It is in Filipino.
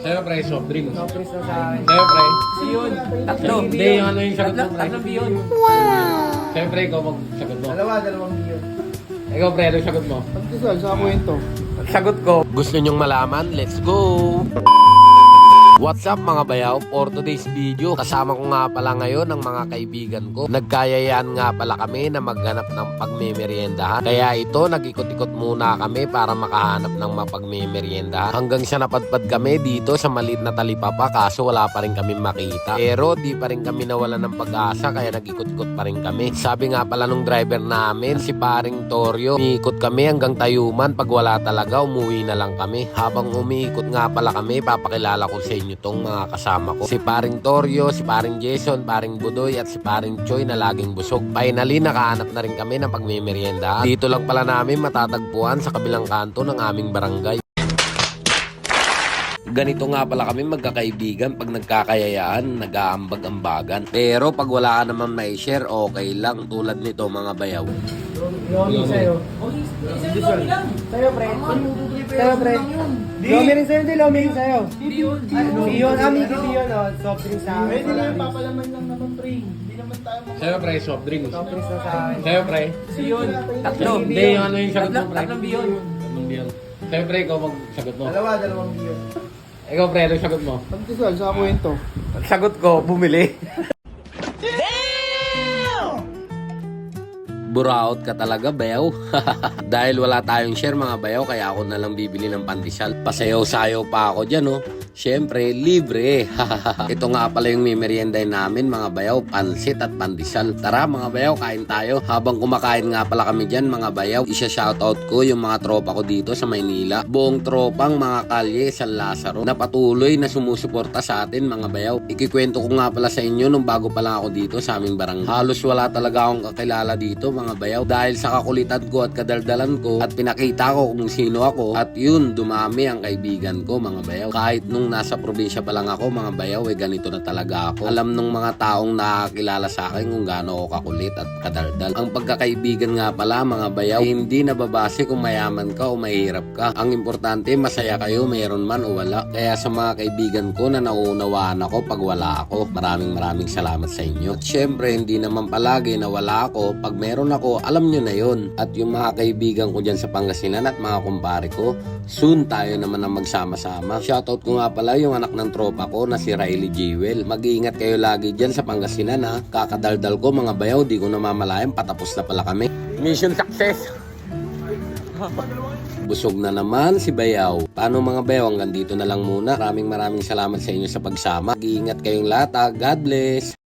Sa'yo, pre, soft drinks. No freeze na sa akin. Sa'yo, pre. Yun. Tatlo. Hindi, yung ano yung sagot mo, Tatlo, pre. tatlong biyon. Sa'yo, pre, ikaw magsagot mo. Dalawa, dalawang biyon. Ikaw, pre, ano yung sagot mo? Pagkisal sa kwento. Sagot ko. Gusto nyong malaman? Let's go! What's up mga bayaw? For today's video, kasama ko nga pala ngayon ang mga kaibigan ko. Nagkayayaan nga pala kami na magganap ng pagmemeryendahan. Kaya ito, nag-ikot-ikot muna kami para makahanap ng mapagmemeryendahan. Hanggang sa napadpad kami dito sa maliit na talipapa kaso wala pa rin kami makita. Pero di pa rin kami nawala ng pag-asa kaya nag-ikot-ikot pa rin kami. Sabi nga pala nung driver namin, si paring Torio, umiikot kami hanggang tayuman. Pag wala talaga, umuwi na lang kami. Habang umiikot nga pala kami, papakilala ko sa inyo tong mga kasama ko. Si paring Torio, si paring Jason, paring Budoy at si paring Choi na laging busog. Finally, nakahanap na rin kami ng pagmimerienda. Dito lang pala namin matatagpuan sa kabilang kanto ng aming barangay. Ganito nga pala kami magkakaibigan pag nagkakayayaan, nag-aambag-ambagan. Pero pag wala ka naman may share, okay lang. Tulad nito mga bayaw. Yomi sa'yo. Diesel. Sa'yo, pre. Sa'yo, pre. Lomi rin sa'yo, hindi Lomi rin sa'yo. Biyon. Ah, Miki Biyon, oh. Soft drink sa akin. Pwede na yung papalaman lang naman, pre. Hindi naman tayo mga... Sa'yo pre, soft drinks. Soft drinks sa akin. Sa'yo pre. Biyon. Tatlo. Hindi, yung ano yung sagot mo pre. tatlong biyon. Tatlong biyon. Sa'yo pre, ikaw magsagot mo. Dalawa, dalawang biyon. Ikaw pre, ano yung sagot mo? Pagkisal sa kwento. Sagot ko, bumili. Buraot ka talaga, bayaw. Dahil wala tayong share mga bayaw, kaya ako na lang bibili ng pandesal. Pasayaw-sayaw pa ako dyan, oh. Siyempre, libre. Ito nga pala yung mimerienday namin, mga bayaw, pansit at pandesal. Tara mga bayaw, kain tayo. Habang kumakain nga pala kami dyan, mga bayaw, isa-shoutout ko yung mga tropa ko dito sa Maynila. Buong tropang mga kalye San Lazaro na patuloy na sumusuporta sa atin, mga bayaw. Ikikwento ko nga pala sa inyo nung bago pa lang ako dito sa aming barangay. Halos wala talaga akong kakilala dito, mga bayaw. Dahil sa kakulitan ko at kadaldalan ko at pinakita ko kung sino ako. At yun, dumami ang kaibigan ko, mga bayaw. Kahit nung nasa probinsya pa lang ako, mga bayaw, eh ganito na talaga ako. Alam nung mga taong nakakilala sa akin kung gaano ako kakulit at kadaldal. Ang pagkakaibigan nga pala, mga bayaw, hindi nababase kung mayaman ka o mahirap ka. Ang importante, masaya kayo, meron man o wala. Kaya sa mga kaibigan ko na nauunawaan ako pag wala ako, maraming maraming salamat sa inyo. At syempre, hindi naman palagi na wala ako. Pag meron ako, alam nyo na yon. At yung mga kaibigan ko dyan sa Pangasinan at mga kumpare ko, soon tayo naman ang magsama-sama. Shoutout ko nga pala yung anak ng tropa ko na si Riley Jewel. Mag-iingat kayo lagi dyan sa Pangasinan ha. Kakadaldal ko mga bayaw, di ko namamalayan, patapos na pala kami. Mission success! Busog na naman si Bayaw. Paano mga Bayaw? Hanggang dito na lang muna. Maraming maraming salamat sa inyo sa pagsama. Mag-iingat kayong lahat ha. God bless!